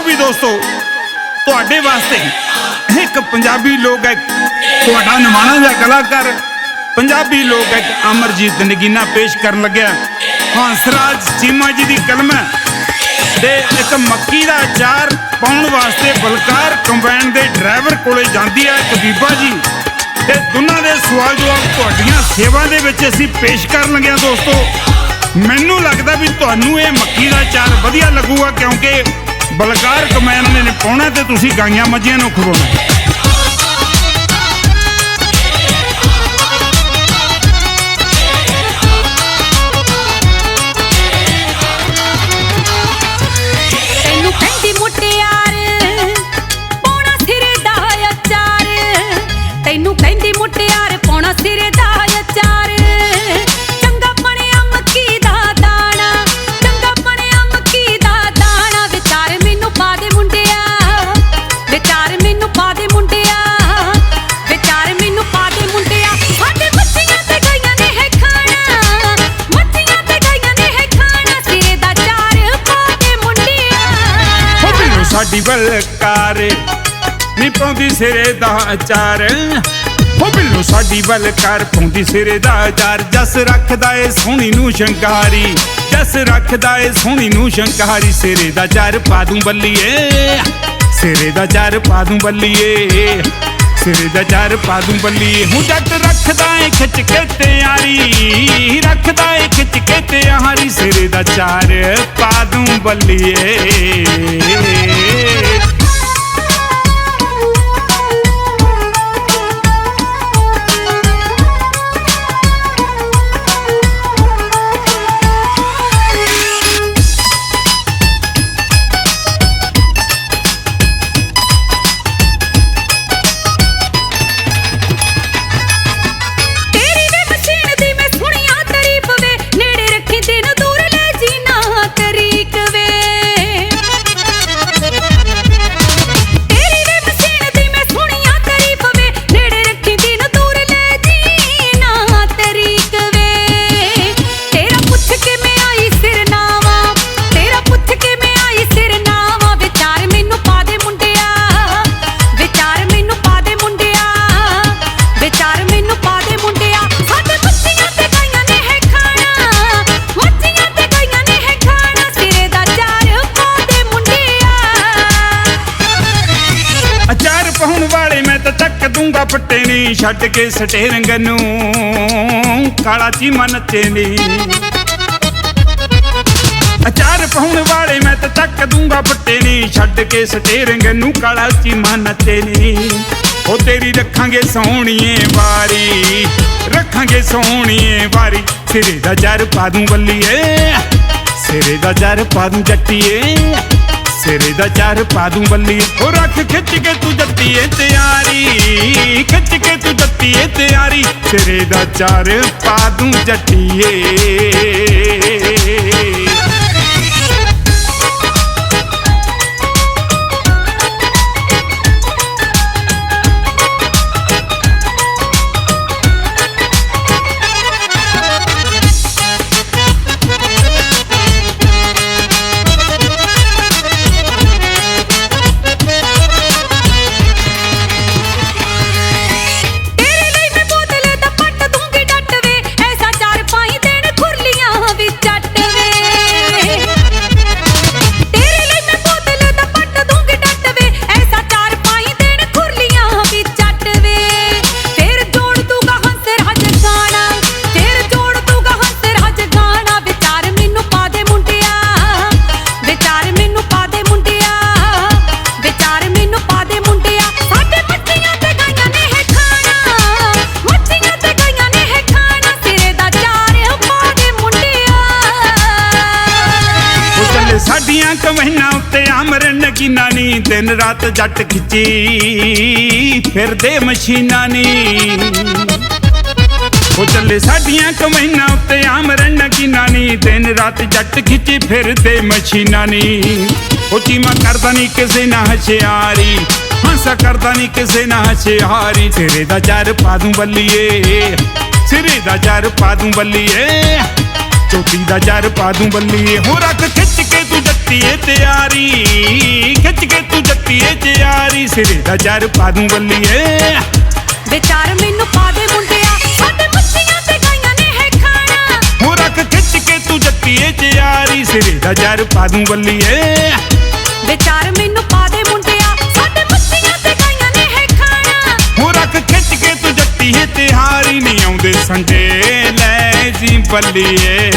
ਵੀ ਦੋਸਤੋ, ਤੁਹਾਡੇ ਵਾਸਤੇ ਇੱਕ ਪੰਜਾਬੀ ਲੋਕ ਗਾਇਕ ਤੁਹਾਡਾ ਨਿਮਾਣਾ ਜਿਹਾ ਕਲਾਕਾਰ, ਪੰਜਾਬੀ ਲੋਕ ਇੱਕ ਅਮਰਜੀਤ ਨਗੀਨਾ ਪੇਸ਼ ਕਰਨ ਲੱਗਿਆ। ਹੰਸਰਾਜ ਚੀਮਾ ਜੀ ਦੀ ਕਲਮ ਹੈ ਇੱਕ ਮੱਕੀ ਦਾ ਅਚਾਰ ਪਾਉਣ ਵਾਸਤੇ ਬਲਕਾਰ ਕੰਬਾਈਨ ਦੇ ਡਰਾਈਵਰ ਕੋਲੇ ਜਾਂਦੀ ਹੈ ਇੱਕ ਬੀਬਾ ਜੀ। ਤੇ ਦੋਨਾਂ ਦੇ ਸਵਾਲ ਜਵਾਬ ਤੁਹਾਡੀਆਂ ਸੇਵਾ ਦੇ ਵਿੱਚ ਅਸੀਂ ਪੇਸ਼ ਕਰਨ ਲੱਗਿਆ ਦੋਸਤੋ। ਮੈਨੂੰ ਲੱਗਦਾ ਵੀ ਤੁਹਾਨੂੰ ਇਹ ਮੱਕੀ ਦਾ ਅਚਾਰ ਵਧੀਆ ਲੱਗੂਗਾ, ਕਿਉਂਕਿ ਬਲਕਾਰ ਕਮੈਨ ਨੇ ਪਾਉਣਾ ਤੇ ਤੁਸੀਂ ਗਾਈਆਂ ਮੱਝੀਆਂ ਨੂੰ ਖਵਾਉਣਾ। ਸਾਡੀ ਬਲਕਾਰ ਨੀ ਪਾਉਂਦੀ ਸਿਰੇ ਦਾ ਅਚਾਰ ਹੋ ਬਿੱਲੂ ਸਾਡੀ ਬਲਕਾਰ ਪਾਉਂਦੀ ਸਿਰੇ ਦਾ ਅਚਾਰ ਜਸ ਰੱਖਦਾ ਏ ਸੋਹਣੀ ਨੂੰ ਸ਼ੰਕਾਰੀ। ਜਸ ਰੱਖਦਾ ਏ ਸੋਹਣੀ ਨੂੰ ਸ਼ੰਕਾਰੀ। ਸਿਰੇ ਦਾ ਚਾਰ ਪਾ ਦੂੰ ਬੱਲੀਏ। ਸਿਰੇ ਦਾ ਚਾਰ ਪਾ ਦੂੰ ਬੱਲੀਏ। ਸਿਰੇ ਦਾ ਚਾਰ ਪਾ ਦੂੰ ਬੱਲੀਏ। ਹੂੰ ਜੱਟ ਰੱਖਦਾ ਏ ਖਿੱਚ ਕੇ ਤਿਆਰੀ ਰੱਖਦਾ ਏ ਖਿੱਚ ਕੇ ਤਿਆਰੀ ਸਿਰੇ ਦਾ ਚਾਰ ਪਾ ਦੂੰ ਬੱਲੀਏ। ਚੱਕ ਪੱਟੇ ਨੀ, ਛੱਡ ਕੇ ਸਟੇਰਿੰਗ ਨੂੰ। ਕਾਲਾ ਚੀਮਾ ਨੱਚੇ ਨੀ। ਅਚਾਰ ਪਾਉਣ ਵਾਲੇ ਮੈਂ ਤਾਂ ਚੱਕ ਦੂੰਗਾ ਪੱਟੇ ਨੀ, ਛੱਡ ਕੇ ਸਟੇਰਿੰਗ ਨੂੰ ਕਾਲਾ ਚੀਮਾ ਨੱਚੇ ਨੀ। ਉਹ ਤੇਰੀ ਰੱਖਾਂਗੇ ਸੋਹਣੀਏ ਵਾਰੀ, ਰੱਖਾਂਗੇ ਸੋਹਣੀਏ ਵਾਰੀ। ਸਿਰੇ ਦਾ ਜਰ ਪਾ ਦੂੰ ਬੱਲੀਏ, ਸਿਰੇ ਦਾ ਜਰ ਪਾ ਦੂੰ ਜੱਟੀਏ, ਸਿਰੇ ਦਾ ਚਾਰ ਪਾ ਦੂੰ ਬੱਲੀ ਉਹ ਰੱਖ ਖਿੱਚ ਕੇ ਤੂੰ ਜੱਟੀਏ ਤਿਆਰੀ। ਖਿੱਚ ਕੇ ਤੂੰ ਜੱਟੀਏ ਤਿਆਰੀ ਸਿਰੇ ਦਾ ਚਾਰ ਪਾ ਦੂੰ ਜੱਟੀਏ। ਦਿਨ ਰਾਤ ਜੱਟ ਖਿੱਚੀ, ਫਿਰਦੇ ਮਸ਼ੀਨਾਂ ਨੀ। ਉਹ ਚੱਲੇ ਸਾਡੀਆਂ ਕਮਹਿਨਾ ਉੱਤੇ ਅਮਰ ਨਗੀਨਾ ਨੀ। ਦਿਨ ਰਾਤ ਜੱਟ ਖਿੱਚੀ, ਫਿਰਦੇ ਮਸ਼ੀਨਾਂ ਨੀ। ਉਹ ਚੀਮਾ ਕਰਦਾ ਨਹੀਂ ਕਿਸੇ ਨਾ ਹਸ਼ਿਆਰੀ। ਹਾਸਾ ਕਰਦਾ ਨਹੀਂ ਕਿਸੇ ਨਾ ਹਸ਼ਿਆਰੀ। ਤੇਰੇ ਦਾ ਚਾਰ ਪਾ ਦੂੰ ਬੱਲੀਏ, ਸਿਰੇ ਦਾ ਚਾਰ ਪਾ ਦੂੰ ਬੱਲੀਏ। ਚੋਟੀ ਦਾ ਜਰ ਪਾ ਦੂੰ ਬੱਲੀਏ। ਹੋ ਰੱਖ ਖਿੱਚ ਕੇ ਤੂੰ ਜੱਟੀਏ ਤਿਆਰੀ ਖਿੱਚ ਕੇ ਤੂੰ ਜੱਟੀਏ ਤਿਆਰੀ। ਸਿਰੇ ਦਾ ਜਰ ਪਾ ਦੂੰ ਬੱਲੀਏ। ਵਿਚਾਰ ਮੈਨੂੰ ਪਾ ਦੇ ਮੁੰਡਿਆ ਸਾਡੇ ਮੱਛੀਆਂ ਤੇ ਗਾਈਆਂ ਨੇ ਹੈ ਖਾਣਾ ਹੋ ਰੱਖ ਖਿੱਚ ਕੇ ਤੂੰ ਜੱਟੀਏ ਤਿਆਰੀ ਸਿਰੇ ਦਾ ਜਰ ਪਾ ਦੂੰ ਬੱਲੀਏ। ਵਿਚਾਰ ਬੱਲੀਏ